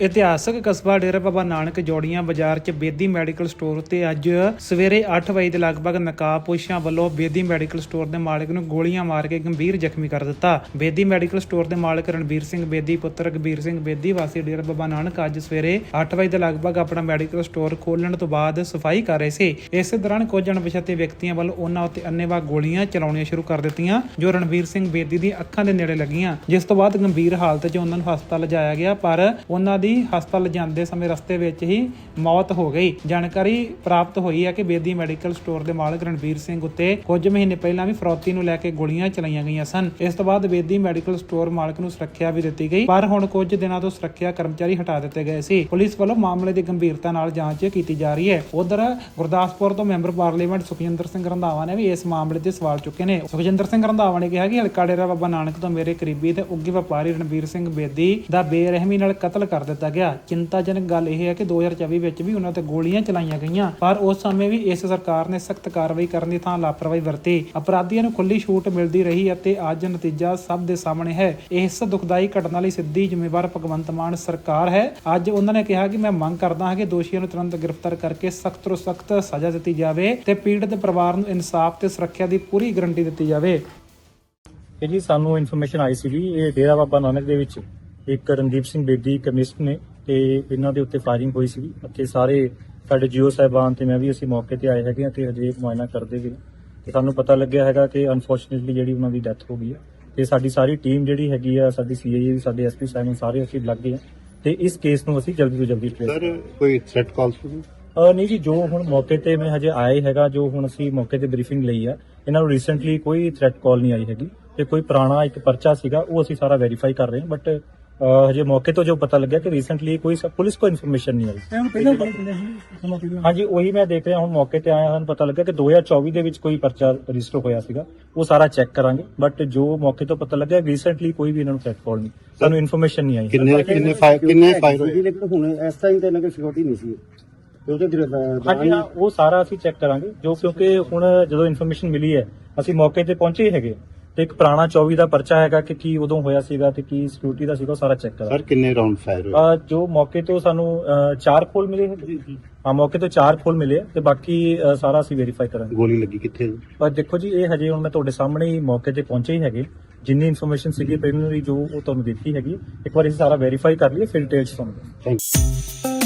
ਇਤਿਹਾਸਕ ਕਸਬਾ ਡੇਰਾ ਬਾਬਾ ਨਾਨਕ ਜੋੜੀਆਂ ਬਾਜ਼ਾਰ 'ਚ ਬੇਦੀ ਮੈਡੀਕਲ ਸਟੋਰ ਉੱਤੇ ਅੱਜ ਸਵੇਰੇ 8 ਵਜੇ ਦੇ ਲਗਭਗ ਨਕਾਬਪੋਸ਼ਾਂ ਵੱਲੋਂ ਬੇਦੀ ਮੈਡੀਕਲ ਸਟੋਰ ਦੇ ਮਾਲਕ ਨੂੰ ਗੋਲੀਆਂ ਮਾਰ ਕੇ ਗੰਭੀਰ ਜ਼ਖਮੀ ਕਰ ਦਿੱਤਾ। ਬੇਦੀ ਮੈਡੀਕਲ ਸਟੋਰ ਦੇ ਮਾਲਕ ਰਣਬੀਰ ਸਿੰਘ ਬੇਦੀ, ਪੁੱਤਰ ਕਬੀਰ ਸਿੰਘ ਬੇਦੀ ਵਾਸੀ ਡੇਰਾ ਬਾਬਾ ਨਾਨਕ ਅੱਜ ਸਵੇਰੇ 8 ਵਜੇ ਦੇ ਲਗਭਗ ਆਪਣਾ ਮੈਡੀਕਲ ਸਟੋਰ ਖੋਲਣ ਤੋਂ ਬਾਅਦ ਸਫ਼ਾਈ ਕਰ ਰਹੇ ਸੀ। ਇਸੇ ਦੌਰਾਨ ਕੁਝ ਅਣਪਛਾਤੇ ਵਿਅਕਤੀਆਂ ਵੱਲੋਂ ਉਹਨਾਂ ਉੱਤੇ ਅੰਨੇਵਾਹ ਗੋਲੀਆਂ ਚਲਾਉਣੀਆਂ ਸ਼ੁਰੂ ਕਰ ਦਿੱਤੀਆਂ, ਜੋ ਰਣਬੀਰ ਸਿੰਘ ਬੇਦੀ ਦੀ ਅੱਖਾਂ ਦੇ ਨੇੜੇ ਲੱਗੀਆਂ, ਜਿਸ ਤੋਂ ਬਾਅਦ ਗੰਭੀਰ ਹਾਲਤ 'ਚ ਉਹਨਾਂ ਨੂੰ ਹਸਪਤਾਲ ਲਿਜਾਇਆ ਗਿਆ, ਪਰ ਉਹਨਾਂ ਦੀ ਹਸਪਤਾਲ ਜਾਂਦੇ ਸਮੇਂ ਰਸਤੇ ਵਿੱਚ ਹੀ ਮੌਤ ਹੋ ਗਈ। ਜਾਣਕਾਰੀ ਪ੍ਰਾਪਤ ਹੋਈ ਹੈ ਕਿ ਬੇਦੀ ਮੈਡੀਕਲ ਸਟੋਰ ਦੇ ਮਾਲਕ ਰਣਬੀਰ ਸਿੰਘ ਉੱਤੇ ਕੁਝ ਮਹੀਨੇ ਪਹਿਲਾਂ ਵੀ ਫਰੋਤੀ ਨੂੰ ਲੈ ਕੇ ਗੋਲੀਆਂ ਚਲਾਈਆਂ ਗਈਆਂ ਸਨ। ਇਸ ਤੋਂ ਬਾਅਦ ਬੇਦੀ ਮੈਡੀਕਲ ਸਟੋਰ ਮਾਲਕ ਨੂੰ ਸੁਰੱਖਿਆ ਵੀ ਦਿੱਤੀ ਗਈ, ਪਰ ਹੁਣ ਕੁਝ ਦਿਨਾਂ ਤੋਂ ਸੁਰੱਖਿਆ ਕਰਮਚਾਰੀ ਹਟਾ ਦਿੱਤੇ ਗਏ ਸੀ। ਪੁਲਿਸ ਵੱਲੋਂ ਮਾਮਲੇ ਦੀ ਗੰਭੀਰਤਾ ਨਾਲ ਜਾਂਚ ਕੀਤੀ ਜਾ ਰਹੀ ਹੈ। ਉਧਰ ਗੁਰਦਾਸਪੁਰ ਤੋਂ ਮੈਂਬਰ ਪਾਰਲੀਮੈਂਟ ਸੁਖਜਿੰਦਰ ਸਿੰਘ ਰੰਧਾਵਾ ਨੇ ਵੀ ਇਸ ਮਾਮਲੇ ਤੇ ਸਵਾਲ ਚੁੱਕੇ ਨੇ। ਸੁਖਜਿੰਦਰ ਸਿੰਘ ਰੰਧਾਵਾ ਨੇ ਕਿਹਾ ਕਿ ਹਲਕਾ ਡੇਰਾ ਬਾਬਾ ਨਾਨਕ ਤੋਂ ਮੇਰੇ ਕਰੀਬੀ ਤੇ ਉੱਗੀ ਵਪਾਰੀ ਰਣਬੀਰ ਸਿੰਘ ਬੇਦੀ ਦਾ ਬੇਰਹਿਮੀ ਨਾਲ ਕਤਲ ਕਰ ਦਿੱਤਾ ਗਿਆ। ਚਿੰਤਾਜਨਕ ਗੱਲ ਇਹ ਹੈ ਕਿ 2024 ਵਿੱਚ ਵੀ ਉਹਨਾਂ ਤੇ ਗੋਲੀਆਂ ਚਲਾਈਆਂ ਗਈਆਂ, ਪਰ ਉਸ ਸਮੇਂ ਵੀ ਇਸ ਸਰਕਾਰ ਨੇ ਸਖਤ ਕਾਰਵਾਈ ਕਰਨ ਦੀ ਥਾਂ ਲਾਪਰਵਾਹੀ ਵਰਤੀ। ਅਪਰਾਧੀਆਂ ਨੂੰ ਖੁੱਲੀ ਛੂਟ ਮਿਲਦੀ ਰਹੀ ਅਤੇ ਅੱਜ ਨਤੀਜਾ ਸਭ ਦੇ ਸਾਹਮਣੇ ਹੈ। ਇਸ ਦੁਖਦਾਈ ਘਟਨਾ ਲਈ ਸਿੱਧੀ ਜ਼ਿੰਮੇਵਾਰ ਭਗਵੰਤ ਮਾਨ ਸਰਕਾਰ ਹੈ। ਅੱਜ ਉਹਨਾਂ ਨੇ ਕਿਹਾ ਕਿ ਮੈਂ ਮੰਗ ਕਰਦਾ ਹਾਂ ਕਿ ਦੋਸ਼ੀਆਂ ਨੂੰ ਤੁਰੰਤ ਗ੍ਰਿਫਤਾਰ ਕਰਕੇ ਸਖਤ ਤੋਂ ਸਖਤ ਸਜ਼ਾ ਦਿੱਤੀ ਜਾਵੇ ਤੇ ਪੀੜਤ ਪਰਿਵਾਰ ਨੂੰ ਇਨਸਾਫ ਤੇ ਸੁਰੱਖਿਆ ਦੀ ਪੂਰੀ ਗਾਰੰਟੀ ਦਿੱਤੀ ਜਾਵੇ। ਇਹ ਜੀ ਸਾਨੂੰ ਇਨਫੋਰਮੇਸ਼ਨ ਆਈ ਸੀ ਇਹ ਡੇਰਾ ਬਾਬਾ ਨਾਨਕ ਦੇ ਵਿੱਚ। ਇੱਕ ਰਣਦੀਪ ਸਿੰਘ ਬੇਦੀ ਕਮਿਸਟ ਨੇ ਤੇ ਇਹਨਾਂ ਦੇ ਉੱਤੇ ਫਾਇਰਿੰਗ ਹੋਈ ਸੀ ਅਤੇ ਸਾਰੇ ਸਾਡੇ ਜੀਓ ਸਾਹਿਬਾਨ ਤੇ ਮੈਂ ਵੀ ਅਸੀਂ ਮੌਕੇ ਤੇ ਆਏ ਹੈਗੇ ਹਾਂ ਤੇ ਹਜੇ ਮੁਆਇਨਾ ਕਰਦੇ ਵੀ ਨੇ। ਤੇ ਸਾਨੂੰ ਪਤਾ ਲੱਗਿਆ ਹੈਗਾ ਕਿ ਅਨਫੋਰਚੂਨੇਟਲੀ ਜਿਹੜੀ ਉਹਨਾਂ ਦੀ ਡੈਥ ਹੋ ਗਈ ਹੈ। ਤੇ ਸਾਡੀ ਸਾਰੀ ਟੀਮ ਜਿਹੜੀ ਹੈਗੀ ਆ ਸਾਡੀ ਸੀਆਈਏ ਸਾਡੇ ਐਸਪੀ ਸਾਹਿਬ ਸਾਰੇ ਅਸੀਂ ਲੱਗ ਗਏ ਹਾਂ। ਤੇ ਇਸ ਕੇਸ ਨੂੰ ਅਸੀਂ ਜਲਦੀ ਤੋਂ ਜਲਦੀ ਟ੍ਰੇਸ ਸਰ ਕੋਈ ਥ੍ਰੈਟ ਕਾਲ ਸੁਣੀ ਅਹ ਨਹੀਂ ਜੀ ਜੋ ਹੁਣ ਮੌਕੇ ਤੇ ਮੈਂ ਹਜੇ ਆਏ ਹੈਗਾ ਜੋ ਹੁਣ ਅਸੀਂ ਮੌਕੇ ਤੇ ਬਰੀਫਿੰਗ ਲਈ ਆ ਇਹਨਾਂ ਨੂੰ ਰੀਸੈਂਟਲੀ ਕੋਈ ਥ੍ਰੈਟ ਕਾਲ ਨਹੀਂ ਆਈ ਹੈਗੀ। ਤੇ ਕੋਈ ਪੁਰਾਣਾ ਇੱਕ ਪਰਚਾ ਸੀਗਾ ਉਹ ਅਸੀਂ ਸਾਰਾ ਵੈਰੀਫਾਈ ਕਰ ਰਹੇ ਹਾਂ ਬਟ ਹਜੇ ਮੌਕੇ ਤੋਂ ਜੋ ਪਤਾ ਲੱਗਿਆ ਕਿ ਰੀਸੈਂਟਲੀ ਕੋਈ ਪੁਲਿਸ ਕੋ ਇਨਫੋਰਮੇਸ਼ਨ ਨਹੀਂ ਆਈ। ਹਾਂਜੀ ਉਹੀ ਮੈਂ ਦੇਖ ਰਿਹਾ ਹੁਣ ਮੌਕੇ ਤੇ ਆਇਆ ਹਨ ਪਤਾ ਲੱਗਾ ਕਿ 2024 ਦੇ ਵਿੱਚ ਕੋਈ ਪਰਚਾ ਰਜਿਸਟਰ ਹੋਇਆ ਸੀਗਾ। ਉਹ ਸਾਰਾ ਚੈੱਕ ਕਰਾਂਗੇ ਬਟ ਜੋ ਮੌਕੇ ਤੋਂ ਪਤਾ ਲੱਗਿਆ ਰੀਸੈਂਟਲੀ ਕੋਈ ਵੀ ਇਹਨਾਂ ਨੂੰ ਥ੍ਰੈਟ ਕਾਲ ਨਹੀਂ। ਸਾਨੂੰ ਇਨਫੋਰਮੇਸ਼ਨ ਨਹੀਂ ਆਈ। ਕਿੰਨੇ ਕਿੰਨੇ ਫਾਇਰ ਕਿੰਨੇ ਫਾਇਰ ਹੋਏ? ਜੀ ਲੇਕਿਨ ਹੁਣ ਇਸ ਟਾਈਮ ਤੇ ਇਹਨਾਂ ਕੋਲ ਸਿਕਿਉਰਿਟੀ ਨਹੀਂ ਸੀ। ਹਾਂਜੀ ਉਹ ਸਾਰਾ ਅਸੀਂ ਚੈੱਕ ਕਰਾਂਗੇ ਜੋ ਕਿਉਂਕਿ ਹੁਣ ਜਦੋਂ ਇਨਫੋਰਮੇਸ਼ਨ ਮਿਲੀ ਹੈ ਅਸੀਂ ਮੌਕੇ ਤੇ ਪਹੁੰਚੇ ਹੀ ਹੈਗੇ ਤੇ ਇੱਕ ਪੁਰਾਣਾ 24 ਦਾ ਪਰਚਾ ਹੈਗਾ ਕਿ ਕੀ ਉਦੋਂ ਹੋਇਆ ਸੀਗਾ ਤੇ ਕੀ ਸਿਕਿਉਰਿਟੀ ਦਾ ਸੀਗਾ ਉਹ ਸਾਰਾ ਚੈੱਕ ਕਰਾਂਗੇ। ਸਰ ਕਿੰਨੇ ਰਾਉਂਡ ਫਾਇਰ ਹੋਏ? ਅਹ ਜੋ ਮੌਕੇ ਤੋਂ ਸਾਨੂੰ ਅਹ, ਚਾਰ ਖੋਲ ਮਿਲੇ ਹੈਗੇ। ਹਾਂ ਮੌਕੇ ਤੋਂ ਚਾਰ ਖੋਲ ਮਿਲੇ ਆ ਤੇ ਬਾਕੀ ਸਾਰਾ ਅਸੀਂ ਵੈਰੀਫਾਈ ਕਰਾਂਗੇ। ਗੋਲੀ ਲੱਗੀ ਕਿੱਥੇ ਜੀ? ਪਰ ਦੇਖੋ ਜੀ ਇਹ ਹਜੇ ਹੁਣ ਮੈਂ ਤੁਹਾਡੇ ਸਾਹਮਣੇ ਹੀ ਮੌਕੇ ਤੇ ਪਹੁੰਚੇ ਹੀ ਹੈਗੇ। ਜਿੰਨੀ ਇਨਫੋਰਮੇਸ਼ਨ ਸੀਗੀ ਪ੍ਰੀਲਿਮਿਨਰੀ ਜੋ ਉਹ ਤੁਹਾਨੂੰ ਦਿੱਤੀ ਹੈਗੀ ਇੱਕ ਵਾਰ ਅਸੀਂ ਸਾਰਾ ਵੈਰੀਫਾਈ ਕਰ ਲਈਏ ਫਿਰ ਡਿਟੇਲਸ ਤੁਹਾਨੂੰ you.